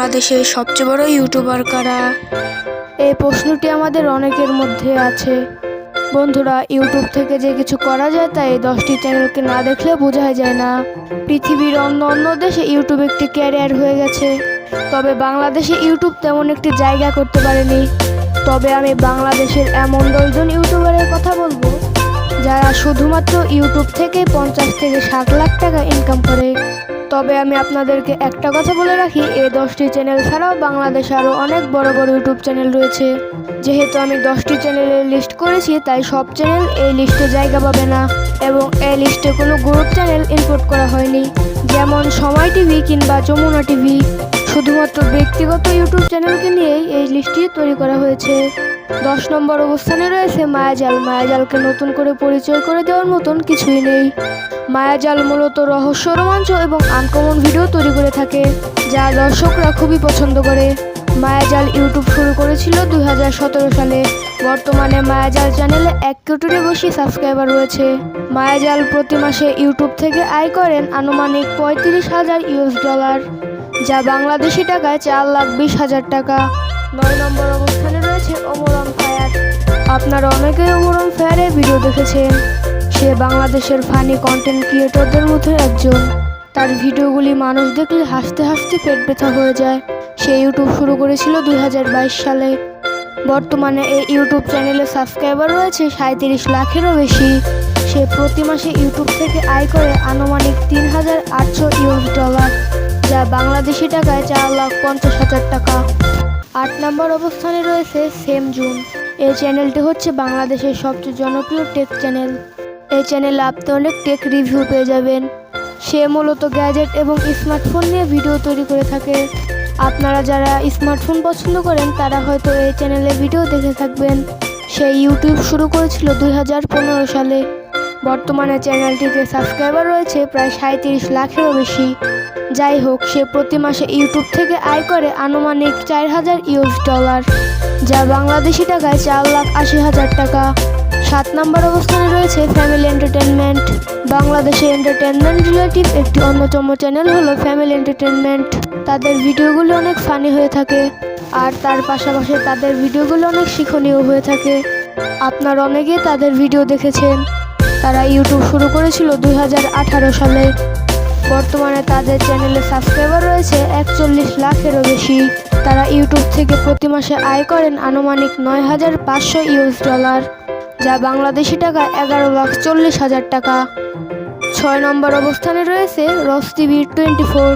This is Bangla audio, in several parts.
বাংলাদেশের সবচেয়ে বড় ইউটিউবার কারা? এই প্রশ্নটি আমাদের অনেকের মধ্যে আছে। বন্ধুরা, ইউটিউব থেকে যে কিছু করা যায় তা এই দশটি চ্যানেলকে না দেখলে বোঝাই যায় না। পৃথিবীর অন্য অন্য দেশে ইউটিউব একটি ক্যারিয়ার হয়ে গেছে। তবে বাংলাদেশে ইউটিউব তেমন একটি জায়গা করতে পারেনি। তবে আমি বাংলাদেশের এমন দশজন ইউটিউবারের কথা বলব, যারা শুধুমাত্র ইউটিউব থেকে পঞ্চাশ থেকে ষাট লাখ টাকা ইনকাম করে। তবে আমি আপনাদেরকে একটা কথা বলে রাখি, এই দশটি চ্যানেল ছাড়াও বাংলাদেশে আরও অনেক বড় বড় ইউটিউব চ্যানেল রয়েছে। যেহেতু আমি দশটি চ্যানেলের লিস্ট করেছি, তাই সব চ্যানেল এই লিস্টে জায়গা পাবে না এবং এই লিস্টে কোনো গ্রুপ চ্যানেল ইনপুট করা হয়নি। যেমন সময় টিভি কিংবা যমুনা টিভি। শুধুমাত্র ব্যক্তিগত ইউটিউব চ্যানেলকে নিয়েই এই লিস্টটি তৈরি করা হয়েছে। দশ নম্বর অবস্থানে রয়েছে মায়াজাল। মায়াজালকে নতুন করে পরিচয় করে দেওয়ার মতন কিছুই নেই। মায়াজাল মূলত রহস্য, রোমাঞ্চ এবং আনকমন ভিডিও তৈরি করে থাকে, যা দর্শকরা খুবই পছন্দ করে। মায়াজাল ইউটিউব শুরু করেছিল দুই হাজার সতেরো সালে। বর্তমানে মায়াজাল চ্যানেলে এক কোটিরও বেশি সাবস্ক্রাইবার রয়েছে। মায়াজাল প্রতি মাসে ইউটিউব থেকে আয় করেন আনুমানিক পঁয়ত্রিশ হাজার ইউএস ডলার যা বাংলাদেশি টাকায় চার লাখ বিশ হাজার টাকা। নয় নম্বর অবস্থানে রয়েছে ওমরম ফায়ার। আপনারা অনেকেই ওমরম ফায়ারের ভিডিও দেখেছেন। সে বাংলাদেশের ফানি কন্টেন্ট ক্রিয়েটরদের মধ্যে একজন। তার ভিডিওগুলি মানুষ দেখলে হাসতে হাসতে পেট ব্যথা হয়ে যায়। সে ইউটিউব শুরু করেছিল দুই হাজার বাইশ সালে। বর্তমানে এই ইউটিউব চ্যানেলে সাবস্ক্রাইবার রয়েছে সাঁত্রিশ লাখেরও বেশি। সে প্রতি মাসে ইউটিউব থেকে আয় করে আনুমানিক তিন হাজার আটশো ইউএস ডলার যা বাংলাদেশি টাকায় চার লাখ পঞ্চাশ হাজার টাকা। আট নম্বর অবস্থানে রয়েছে সেম জুন। এই চ্যানেলটি হচ্ছে বাংলাদেশের সবচেয়ে জনপ্রিয় টেক চ্যানেল। এই চ্যানেলে আপনি অনেক টেক রিভিউ পেয়ে যাবেন। সে মূলত গ্যাজেট এবং স্মার্টফোন নিয়ে ভিডিও তৈরি করে থাকে। আপনারা যারা স্মার্টফোন পছন্দ করেন, তারা হয়তো এই চ্যানেলে ভিডিও দেখে থাকবেন। সে ইউটিউব শুরু করেছিল দুই হাজার পনেরো সালে। বর্তমানে চ্যানেলটিতে সাবস্ক্রাইবার রয়েছে প্রায় সাঁত্রিশ লাখেরও বেশি। যাই হোক, সে প্রতি মাসে ইউটিউব থেকে আয় করে আনুমানিক চার হাজার ইউএস ডলার, যা বাংলাদেশি টাকায় চার লাখ আশি হাজার টাকা। সাত নম্বর অবস্থানে রয়েছে ফ্যামিলি এন্টারটেনমেন্ট বাংলাদেশে এন্টারটেনমেন্ট রিলেটিভ একটি অন্যতম চ্যানেল হলো ফ্যামিলি এন্টারটেনমেন্ট তাদের ভিডিওগুলো অনেক ফানি হয়ে থাকে, আর তার পাশাপাশি তাদের ভিডিওগুলো অনেক শিক্ষণীয় হয়ে থাকে। আপনার অনেকেই তাদের ভিডিও দেখেছেন। তারা ইউটিউব শুরু করেছিল দু হাজার আঠারো সালে। বর্তমানে তাদের চ্যানেলে সাবস্ক্রাইবার রয়েছে একচল্লিশ লাখেরও বেশি। তারা ইউটিউব থেকে প্রতি মাসে আয় করেন আনুমানিক নয় হাজার পাঁচশো ইউএস ডলার যা বাংলাদেশি টাকা এগারো লাখ চল্লিশ হাজার টাকা। ছয় নম্বর অবস্থানে রয়েছে রস টিভি টোয়েন্টি ফোর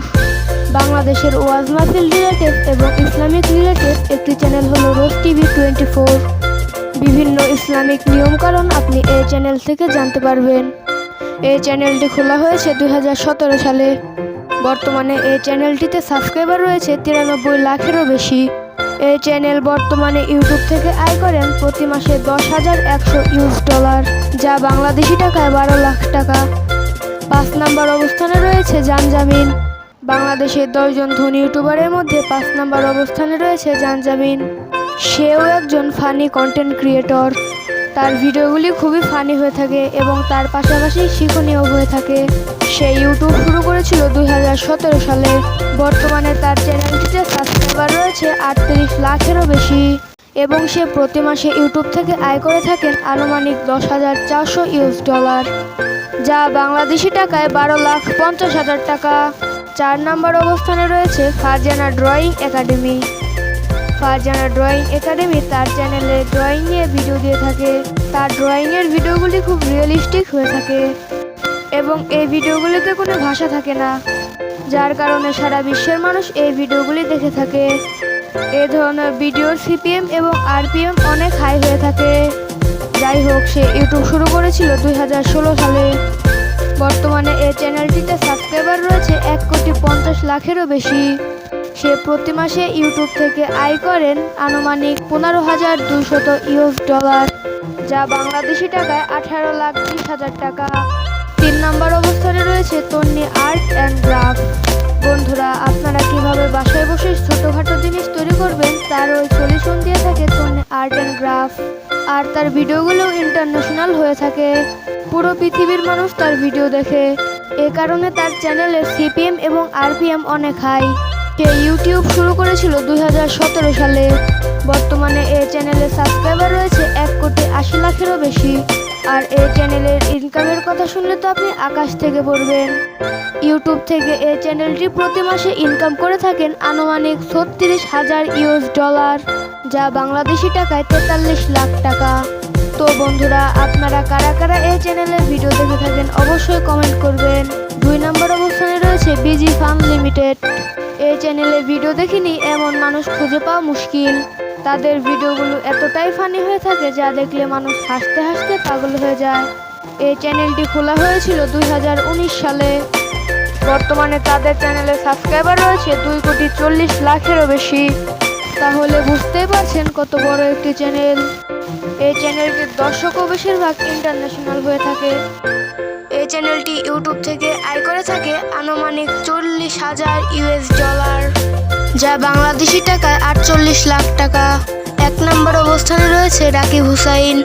বাংলাদেশের ওয়াজ মাহফিল রিলেটেড এবং ইসলামিক রিলেটেড একটি চ্যানেল হলো রোজ টিভি টোয়েন্টি ফোর বিভিন্ন ইসলামিক নিয়মকানুন আপনি এই চ্যানেল থেকে জানতে পারবেন। এই চ্যানেলটি খোলা হয়েছে দু হাজার সতেরো সালে। বর্তমানে এই চ্যানেলটিতে সাবস্ক্রাইবার রয়েছে তিরানব্বই লাখেরও বেশি। এই চ্যানেল বর্তমানে ইউটিউব থেকে আয় করেন প্রতি মাসে দশ হাজার একশো ইউএস ডলার, যা বাংলাদেশি টাকায় বারো লাখ টাকা। পাঁচ নাম্বার অবস্থানে রয়েছে জানজামিন। বাংলাদেশের দশজন ধনী ইউটিউবারের মধ্যে পাঁচ নাম্বার অবস্থানে রয়েছে জানজামিন। সেও একজন ফানি কন্টেন্ট ক্রিয়েটর তার ভিডিওগুলি খুবই ফানি হয়ে থাকে এবং তার পাশাপাশি শিক্ষণীয় হয়ে থাকে। সে ইউটিউব শুরু করেছিল দুই হাজার সতেরো সালে। বর্তমানে তার চ্যানেলটিতে সাবস্ক্রাইবার রয়েছে আটত্রিশ লাখেরও বেশি। এবং সে প্রতি মাসে ইউটিউব থেকে আয় করে থাকেন আনুমানিক দশ হাজার চারশো ইউএস ডলার, যা বাংলাদেশি টাকায় বারো লাখ পঞ্চাশ হাজার টাকা। চার নম্বর অবস্থানে রয়েছে Farzana drawing academy. Farzana drawing academy তার চ্যানেলে ড্রয়িং নিয়ে ভিডিও দিয়ে থাকে। তার ড্রয়িংয়ের ভিডিওগুলি খুব রিয়েলিস্টিক হয়ে থাকে এবং এই ভিডিওগুলিতে কোনো ভাষা থাকে না, যার কারণে সারা বিশ্বের মানুষ এই ভিডিওগুলি দেখে থাকে। এ ধরনের ভিডিওর সিপিএম এবং আরপিএম অনেক হাই হয়ে থাকে। যাই হোক, সে ইউটিউব শুরু করেছিল দু হাজার ষোলো সালে। বর্তমানে এই চ্যানেলটিতে সাবস্ক্রাইবার রয়েছে এক কোটি পঞ্চাশ লাখেরও বেশি। সে প্রতি মাসে ইউটিউব থেকে আয় করেন আনুমানিক পনেরো হাজার দুশত ইউএস ডলার, যা বাংলাদেশি টাকায় আঠারো লাখ বিশ হাজার টাকা। তিন নম্বর অবস্থানে রয়েছে তন্নি আর্ট অ্যান্ড গ্রাফ বন্ধুরা, আপনারা কীভাবে বাসায় বসে ছোটোখাটো জিনিস তৈরি করবেন, তার আর্ট অ্যান্ড গ্রাফ আর তার ভিডিওগুলো ইন্টারন্যাশনাল হয়ে থাকে। পুরো পৃথিবীর মানুষ তার ভিডিও দেখে। এ কারণে তার চ্যানেলে সিপিএম এবং আরপিএম অনেক হাই। সে ইউটিউব শুরু করেছিল দুই হাজার সতেরো সালে। বর্তমানে এ চ্যানেলের সাবস্ক্রাইবার রয়েছে এক কোটি আশি লাখেরও বেশি। আর এই চ্যানেলের ইনকামের কথা শুনলে তো আপনি আকাশ থেকে পড়বেন। ইউটিউব থেকে এই চ্যানেলটি প্রতি মাসে ইনকাম করে থাকেন আনুমানিক ছত্রিশ হাজার ইউএস ডলার যা বাংলাদেশি টাকায় তেতাল্লিশ লাখ টাকা। তো বন্ধুরা, আপনারা কারা কারা এই চ্যানেলের ভিডিও দেখে থাকেন অবশ্যই কমেন্ট করবেন। দুই নম্বর অবস্থানে রয়েছে বিজি ফার্ম লিমিটেড এই চ্যানেলে ভিডিও দেখিনি, এমন মানুষ খুঁজে পাওয়া মুশকিল। তাদের ভিডিওগুলো এতটাই ফানি হয়ে থাকে যা দেখলে মানুষ হাসতে হাসতে পাগল হয়ে যায়। এই চ্যানেলটি খোলা হয়েছিল দুই হাজার উনিশ সালে। বর্তমানে তাদের চ্যানেলে সাবস্ক্রাইবার রয়েছে দুই কোটি চল্লিশ লাখেরও বেশি। তাহলে বুঝতেই পারছেন কত বড় একটি চ্যানেল এই চ্যানেলটির দর্শকও বেশিরভাগ ইন্টারন্যাশনাল হয়ে থাকে। এই চ্যানেলটি ইউটিউব থেকে আয় করে থাকে আনুমানিক চল্লিশ হাজার ইউএস ডলার, যা বাংলাদেশি টাকায় আটচল্লিশ লাখ টাকা। এক নম্বর অবস্থানে রয়েছে রাকিব হুসাইন।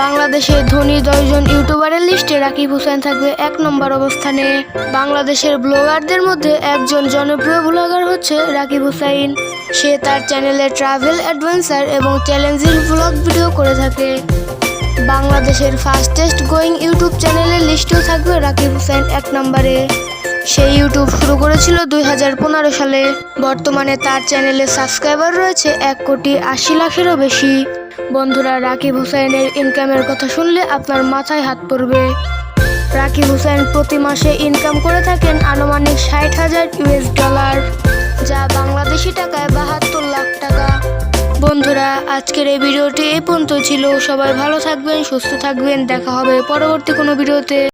বাংলাদেশের ধনী দশজন ইউটিউবারের লিস্টে রাকিব হুসাইন থাকবে এক নম্বর অবস্থানে। বাংলাদেশের ব্লগারদের মধ্যে একজন জনপ্রিয় ব্লগার হচ্ছে রাকিব হুসাইন। সে তার চ্যানেলে ট্রাভেল অ্যাডভেঞ্চার এবং চ্যালেঞ্জিং ব্লগ ভিডিও করে থাকে। বাংলাদেশের ফাস্টেস্ট গোয়িং ইউটিউব চ্যানেলের লিস্টেও থাকবে রাকিব হুসাইন এক নম্বরে। সে ইউটিউব শুরু করেছিল দু হাজার পনেরো সালে। বর্তমানে তার চ্যানেলে সাবস্ক্রাইবার রয়েছে এক কোটি আশি লাখেরও বেশি। বন্ধুরা, রাকিব হুসাইনের ইনকামের কথা শুনলে আপনার মাথায় হাত পড়বে। রাকিব হুসাইন প্রতি মাসে ইনকাম করে থাকেন আনুমানিক ষাট হাজার ইউএস ডলার যা বাংলাদেশি টাকায় বাহাত্তর লাখ টাকা। বন্ধুরা, আজকের এই ভিডিওটি এই পর্যন্ত ছিল। সবাই ভালো থাকবেন, সুস্থ থাকবেন। দেখা হবে পরবর্তী কোনো ভিডিওতে।